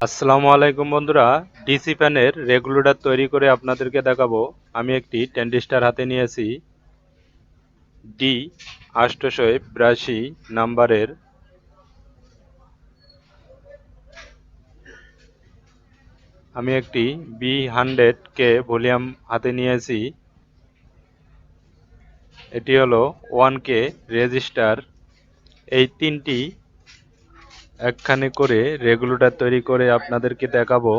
আসসালামু আলাইকুম বন্ধুরা ডিসি ফ্যানের রেগুলেটর তৈরি করে আপনাদেরকে দেখাবো। আমি একটি টেন্ডিস্টার হাতে নিয়েছি ডি আষ্টশো বিরাশি নাম্বারের। আমি একটি বি হান্ড্রেড কে ভলিউম হাতে নিয়েছি, এটি হলো ওয়ান কে রেজিস্টার। এই তিনটি একখানে করে রেগুলেটর তৈরি করে আপনাদেরকে দেখাবো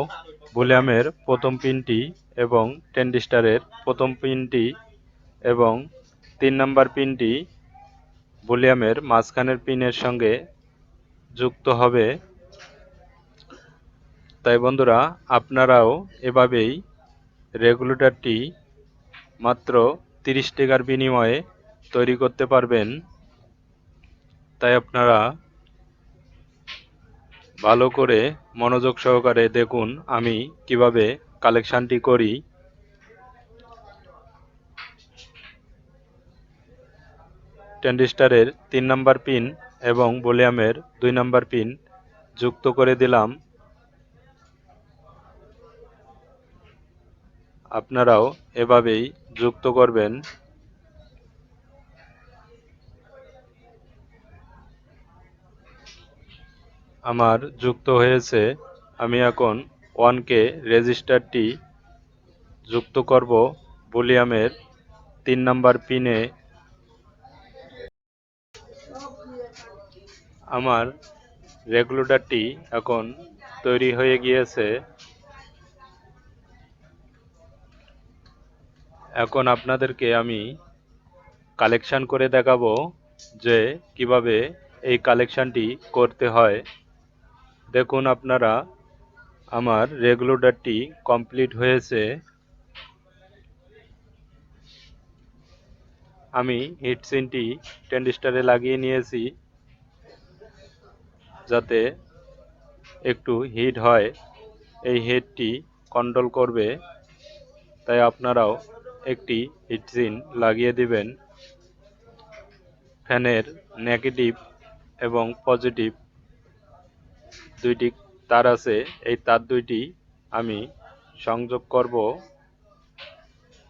ভলিউমের প্রথম পিনটি এবং টেন্ডিস্টারের প্রথম পিনটি এবং তিন নাম্বার পিনটি ভলিউমের মাঝখানের পিনের সঙ্গে যুক্ত হবে। তাই বন্ধুরা, আপনারাও এভাবেই রেগুলেটরটি মাত্র তিরিশ টাকার বিনিময়ে তৈরি করতে পারবেন। তাই আপনারা ভালো করে মনোযোগ সহকারে দেখুন আমি কীভাবে কালেকশানটি করি। ট্যান্ডিস্টারের তিন নাম্বার পিন এবং ভলিউমের দুই নাম্বার পিন যুক্ত করে দিলাম। আপনারাও এভাবেই যুক্ত করবেন। আমার যুক্ত হয়েছে, আমি এখন ওয়ানকে রেজিস্টারটি যুক্ত করব ভলিউমের তিন নাম্বার পিনে। আমার রেগুলেটারটি এখন তৈরি হয়ে গিয়েছে। এখন আপনাদেরকে আমি কালেকশান করে দেখাবো যে কীভাবে এই কালেকশানটি করতে হয়। দেখুন আপনারা, আমার রেগুলেটরটি কমপ্লিট হয়েছে। আমি হিটসিনটি টেন্ডিস্টারে লাগিয়ে নিয়েছি, যাতে একটু হিট হয়। এই হিটটি কন্ট্রোল করবে, তাই আপনারাও একটি হিটসিন লাগিয়ে দিবেন। ফ্যানের নেগেটিভ এবং পজিটিভ দুইটি তার আছে, এই তার দুইটি আমি সংযোগ করব।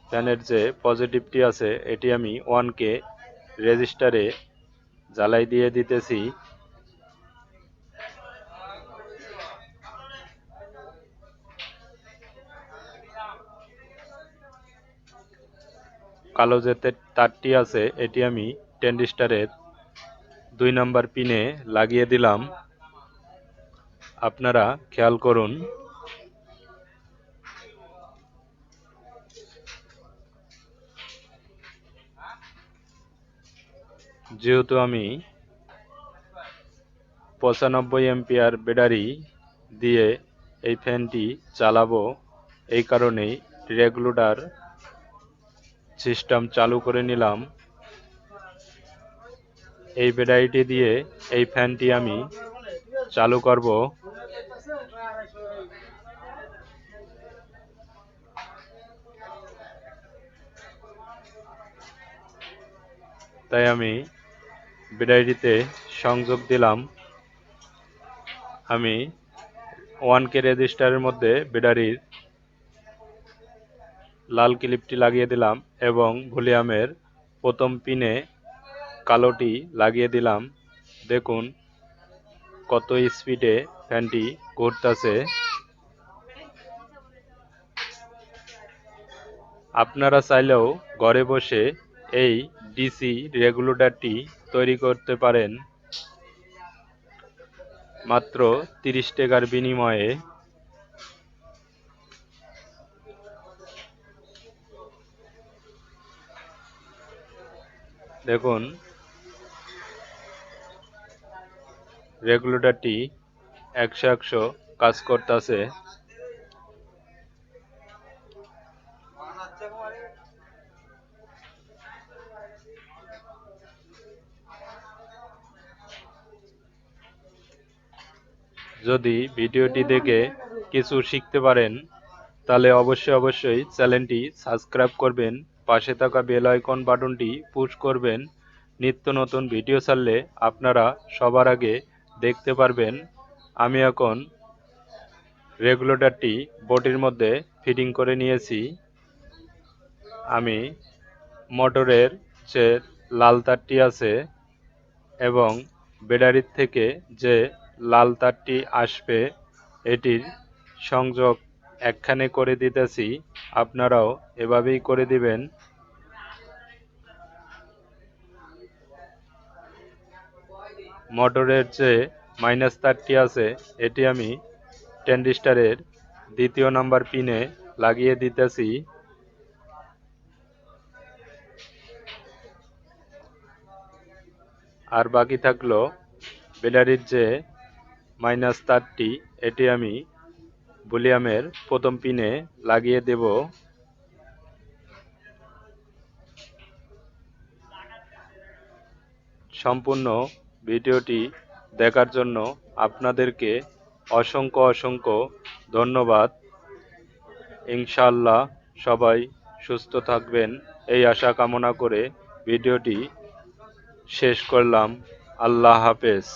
ফ্যানের যে পজিটিভটি আছে, এটি আমি ওয়ানকে রেজিস্টারে জ্বালাই দিয়ে দিতেছি। কালো যে তারটি আছে, এটি আমি টেন্ডিস্টারের দুই নাম্বার পিনে লাগিয়ে দিলাম। আপনারা খেয়াল করুন। যেহেতু আমি পঁচানব্বই এম্পিয়ার ব্যাটারি দিয়ে এই ফ্যানটি চালাবো, এই কারণেই রেগুলেটর সিস্টেম চালু করে নিলাম। এই ব্যাটারিটি দিয়ে এই ফ্যানটি আমি চালু করব। তাই আমি ব্যাটারিটিতে সংযোগ দিলাম। আমি ওয়ান কে রেজিস্টারের মধ্যে ব্যাটারির লাল ক্লিপটি লাগিয়ে দিলাম এবং ভলিউমের প্রথম পিনে কালোটি লাগিয়ে দিলাম। দেখুন কত স্পিডে ফ্যানটি ঘুরতেছে। আপনারা চাইলেও ঘরে বসে এই ডিসি রেগুলেটরটি তৈরি করতে পারেন। মাত্র তিরিশ টাকার বিনিময়ে। দেখুন রেগুলেটরটি একশো একশো কাজ করতেছে। যদি ভিডিওটি দেখে কিছু শিখতে পারেন, তাহলে অবশ্যই অবশ্যই চ্যানেলটি সাবস্ক্রাইব করবেন, পাশে থাকা বেল আইকন বাটনটি পুশ করবেন। নিত্য নতুন ভিডিও ছাড়লে আপনারা সবার আগে দেখতে পারবেন, আমি এখন রেগুলেটরটি বটির মধ্যে ফিটিং করে নিয়েছি। আমি মোটরের যে লাল তারটি আছে এবং ব্যাটারির থেকে যে লাল তারটি আসবে, এটির সংযোগ একখানে করে দিতেছি। আপনারাও এভাবেই করে দিবেন। মোটরের যে মাইনাস তারটি আছে, এটি আমি ট্যান্ডিস্টারের দ্বিতীয় নাম্বার পিনে লাগিয়ে দিতেছি। আর বাকি থাকল ব্যাটারির যে মাইনাস তারটি এটি আমি ভলিউমের প্রথম পিনে লাগিয়ে দেব। সম্পূর্ণ ভিডিওটি দেখার জন্য আপনাদেরকে অসংখ্য অসংখ্য ধন্যবাদ। ইনশাল্লাহ সবাই সুস্থ থাকবেন। এই আশা কামনা করে ভিডিওটি শেষ করলাম। আল্লাহ হাফেজ।